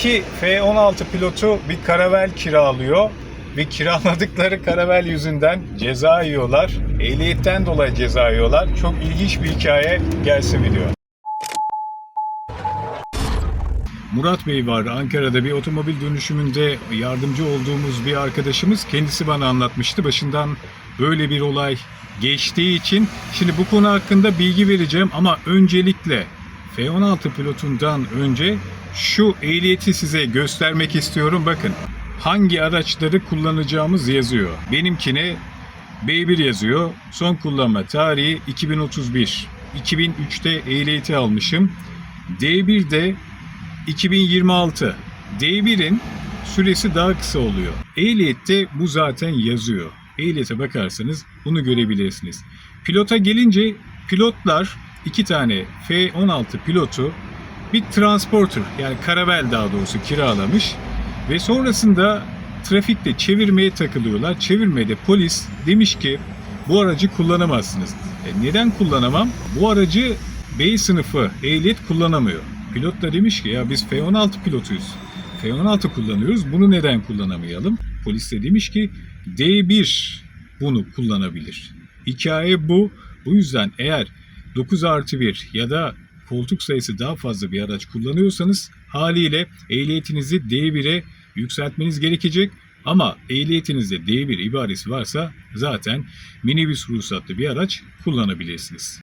İki F-16 pilotu bir karavel kiralıyor ve kiraladıkları karavel yüzünden ceza yiyorlar. Ehliyetten dolayı ceza yiyorlar. Çok ilginç bir hikaye gelsin video. Murat Bey var Ankara'da bir otomobil dönüşümünde yardımcı olduğumuz bir arkadaşımız kendisi bana anlatmıştı. Başından böyle bir olay geçtiği için şimdi bu konu hakkında bilgi vereceğim ama öncelikle F-16 pilotundan önce şu ehliyeti size göstermek istiyorum. Bakın hangi araçları kullanacağımız yazıyor. Benimkine B1 yazıyor. Son kullanma tarihi 2031. 2003'te ehliyeti almışım. D1'de 2026. D1'in süresi daha kısa oluyor. Ehliyette bu zaten yazıyor. Ehliyete bakarsanız bunu görebilirsiniz. Pilota gelince pilotlar iki tane F-16 pilotu bir transporter yani karavel daha doğrusu kiralamış ve sonrasında trafikte çevirmeye takılıyorlar. Çevirmede polis demiş ki bu aracı kullanamazsınız. E neden kullanamam? Bu aracı B sınıfı ehliyet kullanamıyor. Pilot da demiş ki ya biz F-16 pilotuyuz. F-16 kullanıyoruz bunu neden kullanamayalım? Polis de demiş ki D1 bunu kullanabilir. Hikaye bu. Bu yüzden eğer 9 artı 1 ya da koltuk sayısı daha fazla bir araç kullanıyorsanız haliyle ehliyetinizi D1'e yükseltmeniz gerekecek. Ama ehliyetinizde D1 ibaresi varsa zaten minibüs ruhsatlı bir araç kullanabilirsiniz.